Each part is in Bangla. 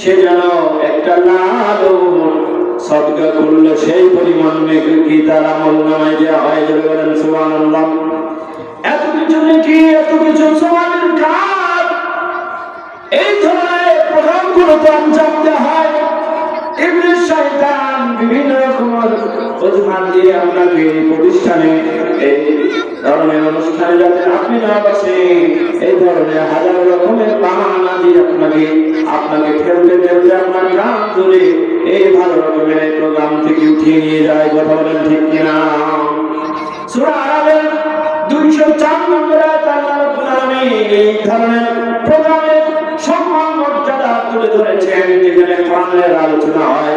সে যেন একটা লাল সদকা করল সেই পরিমাণ মেঘ কি তার আমল নামায় দেওয়া হয় যদি বলেন, সুবহানাল্লাহ। এত কিছু নাকি, এত কিছু সমানের কাজ। এই ধরনের প্রোগ্রামগুলো তো আঞ্জাম দেওয়া হয় অজুহাত দিয়ে আপনাকে প্রতিষ্ঠানে, এই ধরনের অনুষ্ঠানে যাতে আপনি না বসেন এই ধরনের হাজার রকমের বাহানা দিয়ে আপনাকে আপনাকে ঠেলতে ঠেলতে আপনার গ্রাম ধরে এই ভালো রকমের এই প্রোগ্রাম থেকে উঠিয়ে নিয়ে যায়, কথা বলেন ঠিক কিনা? সূরা আরাবের 204 নম্বর আয়াত আল্লাহ রাব্বুল আলামিন এই ধরনের প্রোগ্রামের সম্মান মর্যাদা তুলে ধরেছেন, যেখানে কোরআনের আলোচনা হয়।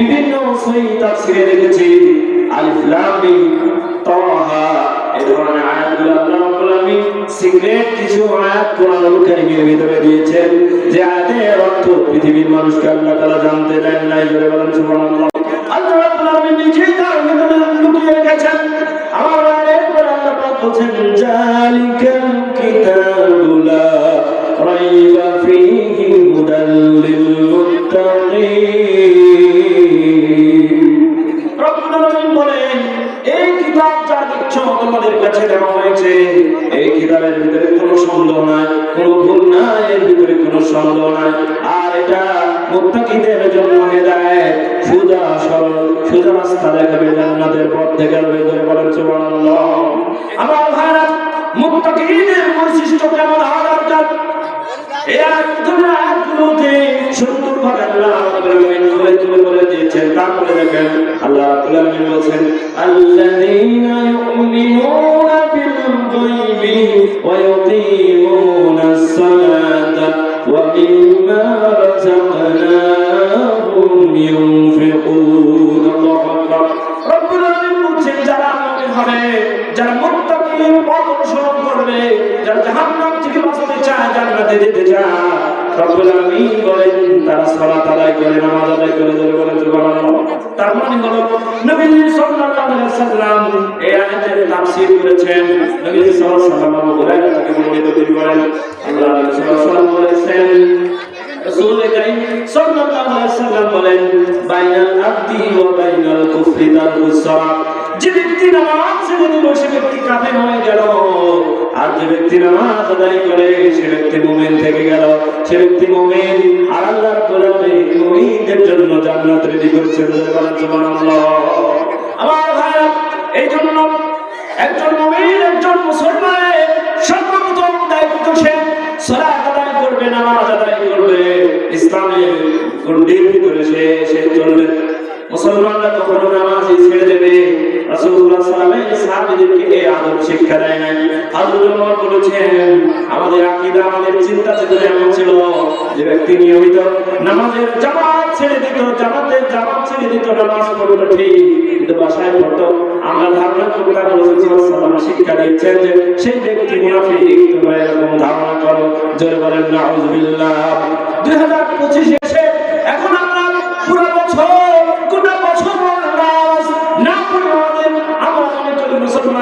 বিভিন্ন তাফসীরে দেখেছি ধরনের আয়াতগুলো আল্লাহ রাব্বুল আলামিন সিক্রেট কিছু আয়াত কোরআনুল কারীমের ভিতরে দিয়েছেন, যে আয়াতের অর্থ পৃথিবীর মানুষকে আল্লাহ তাআলা জানতে দেন নাই বলে বলেন, সুবহানাল্লাহ। আল্লাহ রাব্বুল আলামিন তার ভিতরে লুকিয়ে রেখেছেন। আমার আল্লাহ পাক বলছেন, জালিকাল কিতাবু তোমাদের হয়েছে, এই কিতাবের ভিতরে কোনো সন্দেহ নাই, কোনো ভুল নাই, এর ভিতরে কোনো সন্দেহ নাই। আর এটা মুত্তাকিদের জন্য হেদায়েত। সুজা সরল, সুজা রাস্তা দেখাবে জান্নাতের পথ দেখাবে ধরে বলেন সুবহানাল্লাহ। আমার ভাইরা, মুত্তাকিদের বৈশিষ্ট্য কেমন? হওয়া দরকার এই আয়াতগুলো, আয়াতগুলোতে সুন্দরভাবে আল্লাহ রাব্বুল আলামিন তুলে তুলে বলে দেখেন আল্লাহ রাব্বুল আলামিন বলেছেন, আল্লাযীনা ইউমিনুনা বিল গায়বি ওয়া ইউকিমুনাস সালাতা ওয়া মিম্মা যারা মুমিন করবে, যারা জাহান্নাম থেকে বাঁচতে চায়, জান্নাতে যেতে চায় রব্বুল আলামিন বলেন, তারা সালাত আদায় করে, নামাজ আদায় করে ধরে বলে সুবহানাল্লাহ। তার মানে হলো, নবী সাল্লাল্লাহু আলাইহি ওয়াসাল্লাম এই আয়াতের তাফসীর করেছেন। নবী সাল্লাল্লাহু আলাইহি ওয়াসাল্লাম আবু হুরায়রা থেকে বর্ণিত তিনি বলেন, আল্লাহ রাসূল সাল্লাল্লাহু আলাইহি ওয়াসাল্লাম বলেছেন রাসূল করিম সাল্লাল্লাহু আলাইহি ওয়াসাল্লাম বলেন, বাইনাল আবদি ওয়া বাইনাল কুফরি তারকুস সালাত যে ব্যক্তি নামাজ ছেড়ে দিল, সে ব্যক্তি কাফের হয়ে গেল। আর যে ব্যক্তি নামাজ আদায় করে, সে ব্যক্তি মুমিন থেকে গেল। সে ব্যক্তি মুমিন আর আল্লাহ রাব্বুল আলামিন মুমিনদের জন্য জান্নাত রেডি করেছেন সুবহানাল্লাহ। আমার ভাইরা এই জন্য ইসলামের গণ্ডির ভিতরে সে সেই চলবে। মুসলমানরা কখনো নামাজ ছেড়ে দেবে। শিক্ষা ছিল যে ছেড়ে দিত ছেড়ে দিত, নামাজ আমরা ধারণা শিক্ষা সেই ব্যক্তি মুনাফিক, তোমরা এরকম ধারণা করো। জোরে বলেন নাউযুবিল্লাহ 2025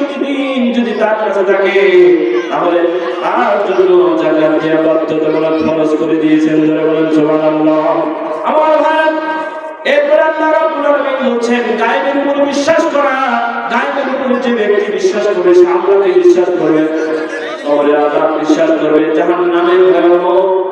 যদি যদি তার কাছে থাকে, তাহলে তার জন্য জাকাত দেওয়া বাধ্যতামূলক করে দিয়েছেন, ধরে বলেন আমার ভাই, এরপর আল্লাহ রাব্বুল বিশ্বাস করা, গায়েবের উপর যে ব্যক্তি বিশ্বাস করবে, সে আল্লাহকে বিশ্বাস করবে। বিশ্বাস করবে, জাহান্নামের ভয়াবহ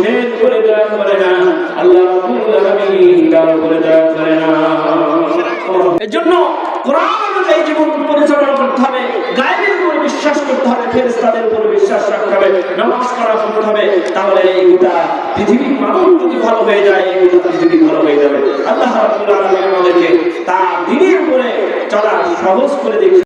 মানুষের উপরে দয়া করে না। আল্লাহ তার উপরে দয়া করে না। এজন্য কোরআন অনুযায়ী জীবন পরিচালনা করতে হবে, গায়েবের উপর বিশ্বাস করতে হবে, ফেরেশতাদের উপর বিশ্বাস রাখতে হবে, নামাজ করা করতে হবে, তাহলে এই গোটা পৃথিবীর মানুষ যদি ভালো হয়ে যায়, এই গোটা পৃথিবী ভালো হয়ে যাবে। আল্লাহ রাব্বুল আলামিন আমাদেরকে তার দিনের উপরে চলা সহজ করে দিয়েছে